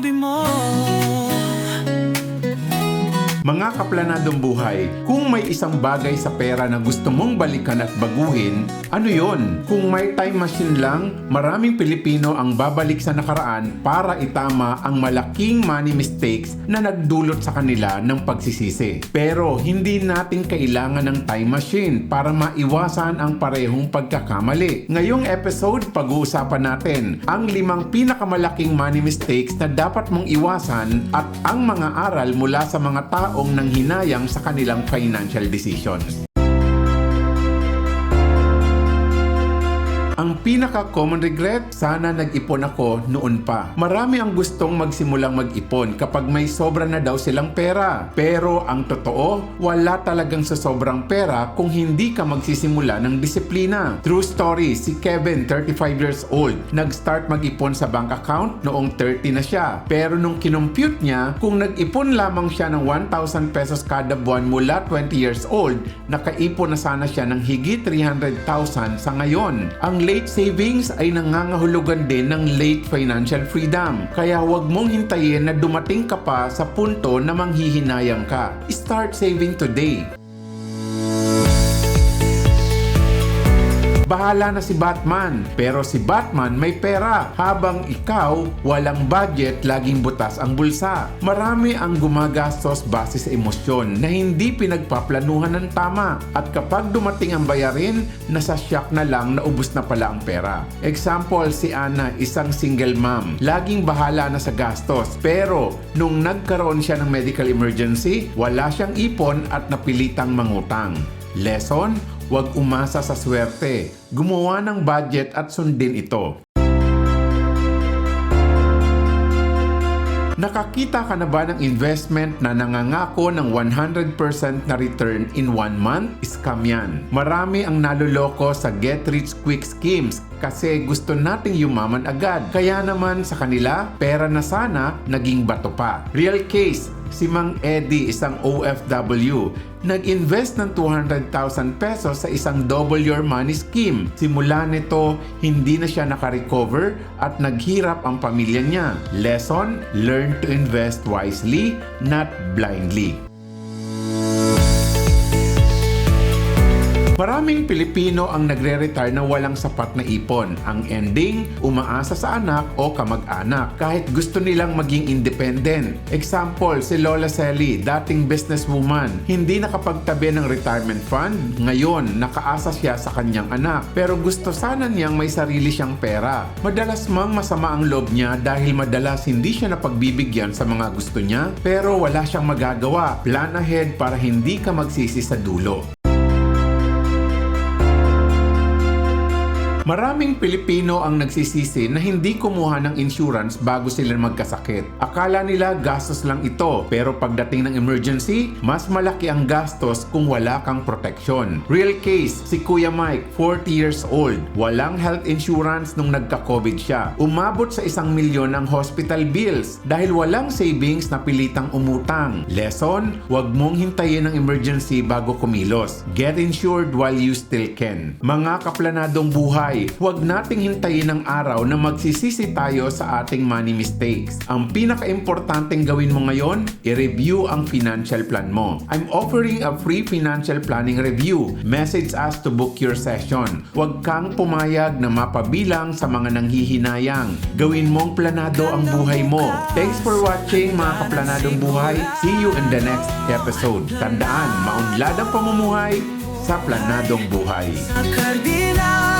sinabi mo Mga kaplanadong buhay, kung may isang bagay sa pera na gusto mong balikan at baguhin, ano yon? Kung may time machine lang, maraming Pilipino ang babalik sa nakaraan para itama ang malaking money mistakes na nagdulot sa kanila ng pagsisisi. Pero hindi natin kailangan ng time machine para maiwasan ang parehong pagkakamali. Ngayong episode, pag-uusapan natin ang limang pinakamalaking money mistakes na dapat mong iwasan at ang mga aral mula sa mga taong nanghinayang sa kanilang financial decisions. Ang pinaka-common regret, sana nag-ipon ako noon pa. Marami ang gustong magsimulang mag-ipon kapag may sobra na daw silang pera. Pero ang totoo, wala talagang sa sobrang pera kung hindi ka magsisimula ng disiplina. True story, si Kevin, 35 years old, nag-start mag-ipon sa bank account noong 30 na siya. Pero nung kinompute niya, kung nag-ipon lamang siya ng 1,000 pesos kada buwan mula 20 years old, nakaipon na sana siya ng higit 300,000 sa ngayon. Ang late savings ay nangangahulugan din ng late financial freedom. Kaya huwag mong hintayin na dumating ka pa sa punto na manghihinayang ka. Start saving today. Bahala na si Batman, pero si Batman may pera, habang ikaw walang budget, laging butas ang bulsa. Marami ang gumagastos base sa emosyon na hindi pinagpaplanuhan ng tama at kapag dumating ang bayarin, nasa shock na lang na ubus na pala ang pera. Example, si Anna, isang single mom, laging bahala na sa gastos, pero nung nagkaroon siya ng medical emergency, wala siyang ipon at napilitang mangutang. Lesson, huwag umasa sa swerte. Gumawa ng budget at sundin ito. Nakakita ka na ba ng investment na nangangako ng 100% na return in one month? Scam yan. Marami ang naluloko sa get rich quick schemes kasi gusto nating yumaman agad. Kaya naman sa kanila, pera na sana, naging bato pa. Real case, si Mang Eddie, isang OFW, nag-invest ng 200,000 pesos sa isang double your money scheme. Simula nito, hindi na siya nakarecover at naghirap ang pamilya niya. Lesson, learn to invest wisely, not blindly. Maraming Pilipino ang nagre-retire na walang sapat na ipon. Ang ending, umaasa sa anak o kamag-anak kahit gusto nilang maging independent. Example, si Lola Selly, dating businesswoman, hindi nakapagtabi ng retirement fund. Ngayon, nakaasa siya sa kanyang anak pero gusto sana niyang may sarili siyang pera. Madalas mang masama ang loob niya dahil madalas hindi siya napagbibigyan sa mga gusto niya pero wala siyang magagawa. Plan ahead para hindi ka magsisi sa dulo. Maraming Pilipino ang nagsisisi na hindi kumuha ng insurance bago sila magkasakit. Akala nila gastos lang ito, pero pagdating ng emergency, mas malaki ang gastos kung wala kang proteksyon. Real case, si Kuya Mike, 40 years old, walang health insurance nung nagka-COVID siya. Umabot sa isang milyon ang hospital bills dahil walang savings na pilitang umutang. Lesson, huwag mong hintayin ang emergency bago kumilos. Get insured while you still can. Mga kaplanadong buhay, huwag nating hintayin ang araw na magsisisi tayo sa ating money mistakes. Ang pinaka-importanting gawin mo ngayon, i-review ang financial plan mo. I'm offering a free financial planning review. Message us to book your session. Huwag kang pumayag na mapabilang sa mga nanghihinayang. Gawin mong planado ang buhay mo. Thanks for watching mga kaplanadong buhay. See you in the next episode. Tandaan, maunlad ang pamumuhay sa planadong buhay. Sa kardinal